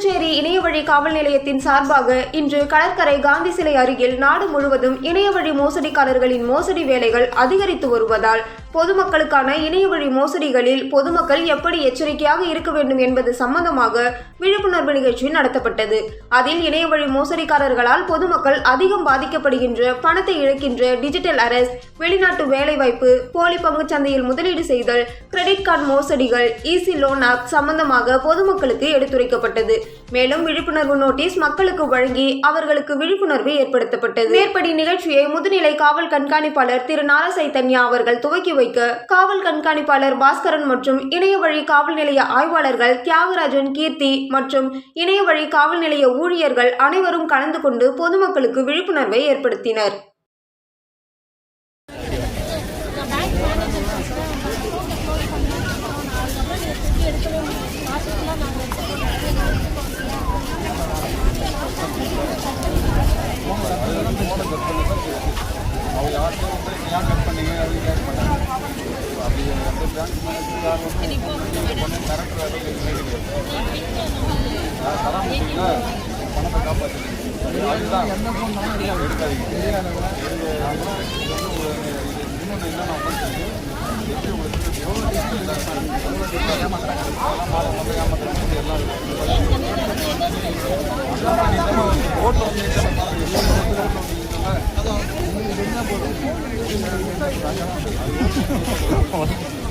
இணையவழி காவல் நிலையத்தின் சார்பாக இன்று கடற்கரை காந்தி சிலை அருகில் நாடு முழுவதும் இணையவழி மோசடிக்காரர்களின் மோசடி வேலைகள் அதிகரித்து வருவதால் பொதுமக்களுக்கான இணையவழி மோசடிகளில் பொதுமக்கள் எப்படி எச்சரிக்கையாக இருக்க வேண்டும் என்பது சம்பந்தமாக விழிப்புணர்வு நிகழ்ச்சி நடத்தப்பட்டது. அதில் இணையவழி மோசடிக்காரர்களால் பொதுமக்கள் அதிகம் பாதிக்கப்படுகின்ற பணத்தை இழக்கின்ற டிஜிட்டல் அரஸ் வெளிநாட்டு வேலைவாய்ப்பு போலி பங்கு சந்தையில் முதலீடு செய்தல் கிரெடிட் கார்டு மோசடிகள் ஈசி லோன் ஆப் சம்பந்தமாக பொதுமக்களுக்கு எடுத்துரைக்கப்பட்டது. மேலும் விழிப்புணர்வு நோட்டீஸ் மக்களுக்கு வழங்கி அவர்களுக்கு விழிப்புணர்வு ஏற்படுத்தப்பட்டது. மேற்படி நிகழ்ச்சியை முதுநிலை காவல் கண்காணிப்பாளர் திரு நார சைத்தன்யா அவர்கள் துவக்கி வைக்க காவல் கண்காணிப்பாளர் பாஸ்கரன் மற்றும் இணைய வழி காவல் நிலைய ஆய்வாளர்கள் தியாகராஜன் கீர்த்தி மற்றும் இணைய வழி காவல் நிலைய ஊழியர்கள் அனைவரும் கலந்து கொண்டு பொதுமக்களுக்கு விழிப்புணர்வை ஏற்படுத்தினர். அவங்க யார்கிட்ட வந்து ஏன் கட் பண்ணீங்க அப்படின்னு கேட்க மாட்டாங்க அப்படி எந்த பேங்க் மேனேஜர் யார் வந்து பொண்ணு கிடையாது பணத்தை காப்பாற்றுங்க அதுதான் எடுக்காதீங்க இன்னொன்று என்னென்ன உங்களுக்கு எப்படி உங்களுக்கு எவ்வளோ ஏமாத்துறாங்க மாதம் மாதம் ஏமாத்துறாங்க எல்லாம் ஓட்டு வந்து ஓட்டு வந்து